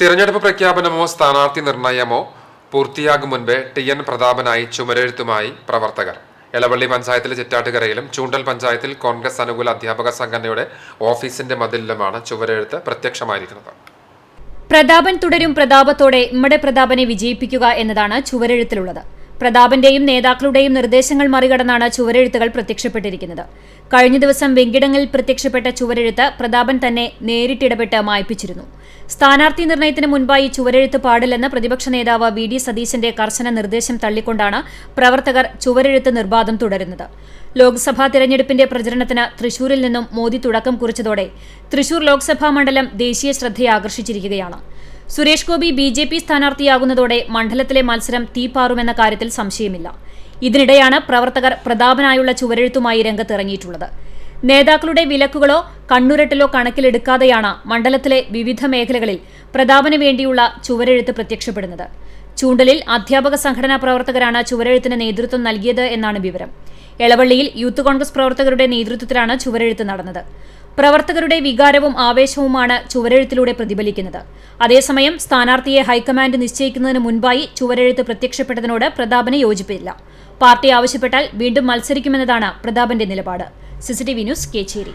തിരഞ്ഞെടുപ്പ് പ്രഖ്യാപനമോ സ്ഥാനാർത്ഥി നിർണയമോ പൂർത്തിയാകും മുൻപേ ടി എൻ പ്രതാപനായി ചുമരെഴുത്തുമായി പ്രവർത്തകർ. എളവള്ളി പഞ്ചായത്തിലെ ചിറ്റാട്ടുകരയിലും ചൂണ്ടൽ പഞ്ചായത്തിൽ കോൺഗ്രസ് അനുകൂല അധ്യാപക സംഘടനയുടെ ഓഫീസിന്റെ മതിലിലുമാണ് ചുവരെഴുത്ത് പ്രത്യക്ഷമായിരിക്കുന്നത്. പ്രതാപൻ തുടരും പ്രതാപത്തോടെ ഇമ്മടെ പ്രതാപനെ വിജയിപ്പിക്കുക എന്നതാണ് ചുവരെഴുത്തിലുള്ളത് പ്രതാപന്റെയും നേതാക്കളുടെയും നിർദ്ദേശങ്ങൾ മറികടന്നാണ് ചുവരെഴുത്തുകൾ പ്രത്യക്ഷപ്പെട്ടിരിക്കുന്നത്. കഴിഞ്ഞ ദിവസം വെങ്കിടങ്ങളിൽ പ്രത്യക്ഷപ്പെട്ട ചുവരെഴുത്ത് പ്രതാപൻ തന്നെ നേരിട്ടിടപെട്ട് മായ്പിച്ചിരുന്നു. സ്ഥാനാർത്ഥി നിർണയത്തിന് മുൻപായി ചുവരെഴുത്ത് പാടില്ലെന്ന് പ്രതിപക്ഷ നേതാവ് വി. ഡി. സതീശന്റെ കർശന നിർദ്ദേശം തള്ളിക്കൊണ്ടാണ് പ്രവർത്തകർ ചുവരെഴുത്ത് നിർബാധം തുടരുന്നത്. ലോക്സഭാ തിരഞ്ഞെടുപ്പിന്റെ പ്രചരണത്തിന് തൃശൂരിൽ നിന്നും മോദി തുടക്കം കുറിച്ചതോടെ തൃശൂർ ലോക്സഭാ മണ്ഡലം ദേശീയ ശ്രദ്ധയാകർഷിച്ചിരിക്കുകയാണ്. Suresh Gopi B J P സ്ഥാനാർത്ഥിയാകുന്നതോടെ മണ്ഡലത്തിലെ മത്സരം തീപ്പാറുമെന്ന കാര്യത്തിൽ സംശയമില്ല. ഇതിനിടെയാണ് പ്രവർത്തകർ പ്രതാപനായുള്ള ചുവരെഴുത്തുമായി രംഗത്തിറങ്ങിയിട്ടുള്ളത്. നേതാക്കളുടെ വിലക്കുകളോ കണ്ണുരട്ടലോ കണക്കിലെടുക്കാതെയാണ് മണ്ഡലത്തിലെ വിവിധ മേഖലകളിൽ പ്രതാപന് വേണ്ടിയുള്ള ചുവരെഴുത്ത് പ്രത്യക്ഷപ്പെടുന്നത്. ചൂണ്ടലിൽ അധ്യാപക സംഘടനാ പ്രവർത്തകരാണ് ചുവരെഴുത്തിന് നേതൃത്വം നൽകിയത് എന്നാണ് വിവരം. എളവള്ളിയിൽ യൂത്ത് കോൺഗ്രസ് പ്രവർത്തകരുടെ നേതൃത്വത്തിലാണ് ചുവരെഴുത്ത് നടന്നത്. പ്രവർത്തകരുടെ വികാരവും ആവേശവുമാണ് ചുവരെഴുത്തിലൂടെ പ്രതിഫലിക്കുന്നത്. അതേസമയം സ്ഥാനാർത്ഥിയെ ഹൈക്കമാൻഡ് നിശ്ചയിക്കുന്നതിന് മുൻപായി ചുവരെഴുത്ത് പ്രത്യക്ഷപ്പെട്ടതിനോട് പ്രതാപന് യോജിപ്പില്ല. പാർട്ടി ആവശ്യപ്പെട്ടാൽ വീണ്ടും മത്സരിക്കുമെന്നതാണ് പ്രതാപന്റെ നിലപാട്. CCTV news Kecheri.